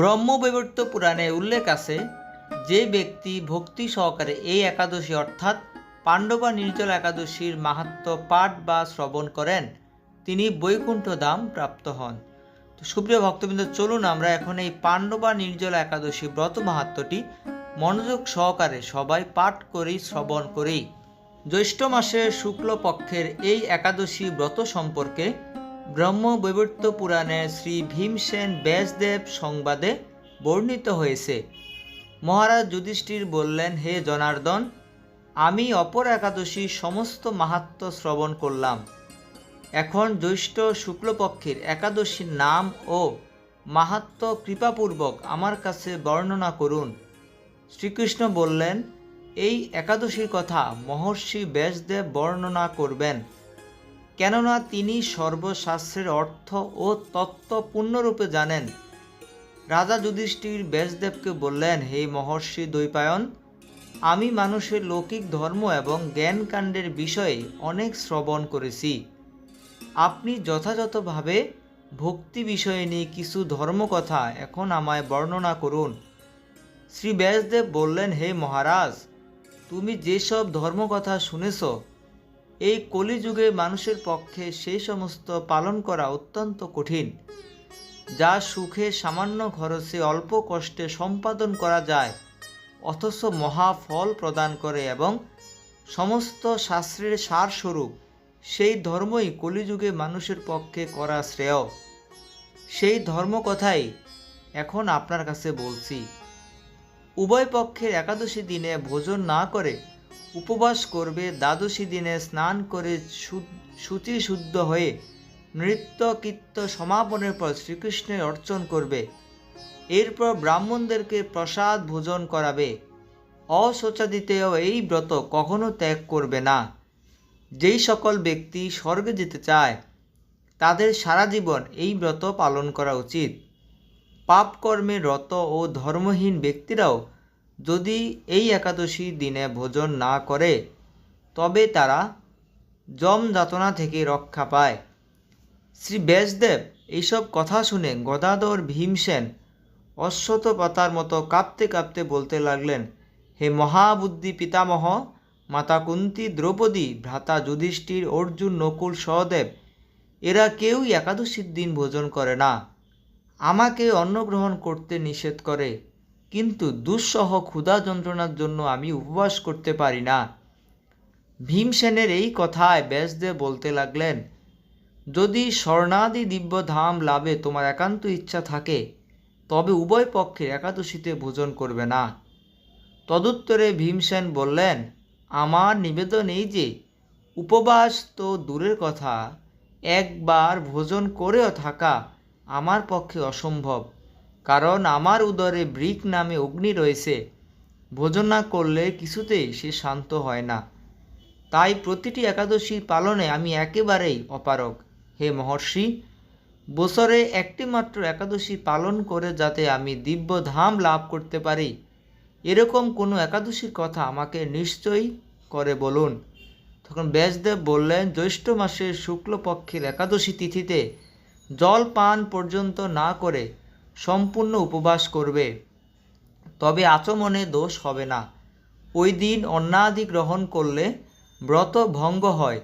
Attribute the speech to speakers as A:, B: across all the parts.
A: ব্রহ্মবৈবর্ত পুরাণে উল্লেখ আছে, যে ব্যক্তি ভক্তি সহকারে এই একাদশী অর্থাৎ পাণ্ডবা নির্জল একাদশীর মাহাত্ম পাঠ বা শ্রবণ করেন, তিনি বৈকুণ্ঠ দাম প্রাপ্ত হন। তো সুপ্রিয় ভক্তবৃন্দ, চলুন আমরা এখন এই পাণ্ডবা নির্জল একাদশী ব্রত মাহাত্মটি মনোযোগ সহকারে সবাই পাঠ করি শ্রবণ করি জ্যৈষ্ঠ মাসের শুক্লপক্ষের এই একাদশী ব্রত সম্পর্কে ব্রহ্মবৈবর্ত পুরাণে শ্রী ভীমসেন ব্যাসদেব সংবাদে বর্ণিত হয়েছে। মহারাজ যুধিষ্ঠির বললেন, হে জনার্দন, আমি অপর একাদশী সমস্ত মাহাত্ম শ্রবণ করলাম। এখন জ্যৈষ্ঠ শুক্লপক্ষের একাদশীর নাম ও মাহাত্ম কৃপাপূর্বক আমার কাছে বর্ণনা করুন। শ্রীকৃষ্ণ বললেন, এই একাদশীর কথা মহর্ষি ব্যাসদেব বর্ণনা করবেন। কেননা তিনি সর্বশাস্ত্রের অর্থ ও তত্ত্ব পূর্ণরূপে জানেন। রাজা যুধিষ্ঠির ব্যাসদেবকে বললেন, হে মহর্ষি দ্বৈপায়ন, আমি মানুষের লৌকিক ধর্ম এবং জ্ঞানকাণ্ডের বিষয়ে অনেক শ্রবণ করেছি। আপনি যথাযথভাবে ভক্তি বিষয়ে নিয়ে কিছু ধর্মকথা এখন আমায় বর্ণনা করুন। শ্রী ব্যাসদেব বললেন, হে মহারাজ, তুমি যেসব ধর্মকথা শুনেছ এই কলিযুগে মানুষের পক্ষে সেই সমস্ত পালন করা অত্যন্ত কঠিন। যা সুখে সামান্য খরচে অল্প কষ্টে সম্পাদন করা যায়, অথচ মহা ফল প্রদান করে এবং সমস্ত শাস্ত্রের সারস্বরূপ সেই ধর্মই কলিযুগে মানুষের পক্ষে করা শ্রেয়। সেই ধর্ম কথাই এখন আপনার কাছে বলছি। উভয় পক্ষের একাদশী দিনে ভোজন না করে উপবাস করবে, দ্বাদশী দিনে স্নান করে শুচি শুদ্ধ হয়ে নৃত্য কীর্ত সমাপনের পর শ্রীকৃষ্ণের অর্চন করবে। এরপর ব্রাহ্মণদেরকে প্রসাদ ভোজন করাবে। অশোচাদিতেও এই ব্রত কখনো ত্যাগ করবে না। যেই সকল ব্যক্তি স্বর্গে যেতে চায়, তাদের সারা জীবন এই ব্রত পালন করা উচিত। পাপকর্মে রত ও ধর্মহীন ব্যক্তিরাও যদি এই একাদশী দিনে ভোজন না করে, তবে তারা যম যাতনা থেকে রক্ষা পায়। শ্রী ব্যাসদেব এইসব কথা শুনে গদাধর ভীমসেন অশ্বত পাতার মতো কাঁপতে কাঁপতে বলতে লাগলেন, হে মহাবুদ্ধি পিতামহ, মাতা কুন্তি দ্রৌপদী, ভ্রাতা যুধিষ্ঠির, অর্জুন, নকুল, সহদেব, এরা কেউই একাদশীর দিন ভোজন করে না। আমাকে অন্ন গ্রহণ করতে নিষেধ করে। কিন্তু দুঃসহ ক্ষুধা যন্ত্রণার জন্য আমি উপবাস করতে পারি না। ভীমসেনের এই কথায় ব্যাসদেব বলতে লাগলেন, যদি স্বর্ণাদি দিব্য ধাম লাভে তোমার একান্ত ইচ্ছা থাকে, তবে উভয় পক্ষে একাদশীতে ভোজন করবে না। তদুত্তরে ভীমসেন বললেন, আমার নিবেদন এই যে, উপবাস তো দূরের কথা, একবার ভোজন করেও থাকা আমার পক্ষে অসম্ভব। কারণ আমার উদরে ব্রিক নামে অগ্নি রয়েছে। ভোজন না করলে কিছুতেই সে শান্ত হয় না। তাই প্রতিটি একাদশী পালনে আমি একেবারেই অপারগ। হে মহর্ষি, বছরে একটি মাত্র একাদশী পালন করে যাতে আমি দিব্য ধাম লাভ করতে পারি, এরকম কোনো একাদশীর কথা আমাকে নিশ্চয়ই করে বলুন। তখন ব্যাসদেব বললেন, জ্যৈষ্ঠ মাসের শুক্লপক্ষের একাদশী তিথিতে জল পান পর্যন্ত না করে সম্পূর্ণ উপবাস করবে। তবে আচমনে দোষ হবে না। ওই দিন অন্নাদি গ্রহণ করলে ব্রত ভঙ্গ হয়।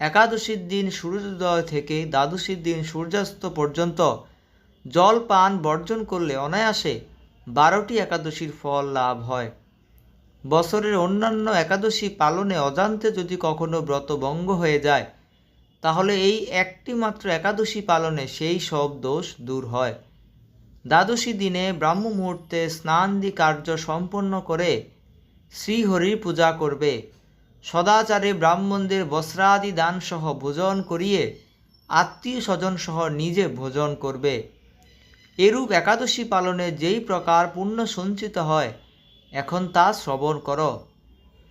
A: একাদশীর দিন সূর্যোদয় থেকে দ্বাদশীর দিন সূর্যাস্ত পর্যন্ত জল পান বর্জন করলে অনায়াসে বারোটি একাদশীর ফল লাভ হয়। বছরের অন্যান্য একাদশী পালনে অজান্তে যদি কখনো ব্রত ভঙ্গ হয়ে যায়, তাহলে এই একটি মাত্র একাদশী পালনে সেই সব দোষ দূর হয়। দ্বাদশী দিনে ব্রাহ্ম মুহূর্তে স্নানাদি কার্য সম্পন্ন করে শ্রীহরির পূজা করবে। সদাচারে ব্রাহ্মণদের বস্ত্রাদি দানসহ ভোজন করিয়ে আত্মীয় স্বজন সহ নিজে ভোজন করবে। এরূপ একাদশী পালনে যেই প্রকার পুণ্য সঞ্চিত হয়, এখন তা শ্রবণ করো।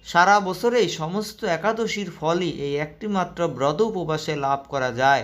A: সারা বছরেই সমস্ত একাদশীর ফলই এই একটিমাত্র ব্রত উপবাসে লাভ করা যায়।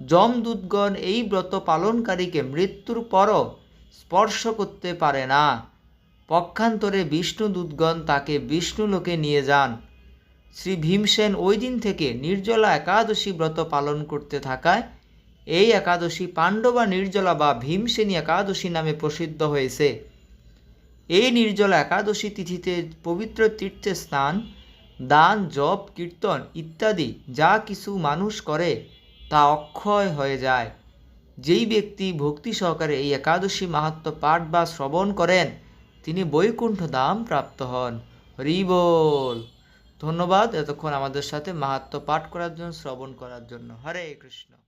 A: যমদূতগণ এই ব্রত পালনকারীকে মৃত্যুর পরও স্পর্শ করতে পারে না। পক্ষান্তরে বিষ্ণুদূতগণ তাকে বিষ্ণুলোকে নিয়ে যান। শ্রী ভীমসেন ওই দিন থেকে নির্জলা একাদশী ব্রত পালন করতে থাকায় এই একাদশী পাণ্ডবা নির্জলা বা ভীমসেনী একাদশী নামে প্রসিদ্ধ হয়েছে। এই নির্জলা একাদশী তিথিতে পবিত্র তীর্থে স্নান দান, জপ, কীর্তন ইত্যাদি যা কিছু মানুষ করে তা অক্ষয় হয়ে যায়। যেই ব্যক্তি ভক্তি সহকারে এই একাদশী মাহাত্ম পাঠ বা শ্রবণ করেন, তিনি বৈকুণ্ঠ দাম প্রাপ্ত হন। হরিবোল ধন্যবাদ এতক্ষণ আমাদের সাথে মাহাত্ম পাঠ করার জন্য, শ্রবণ করার জন্য। হরে কৃষ্ণ।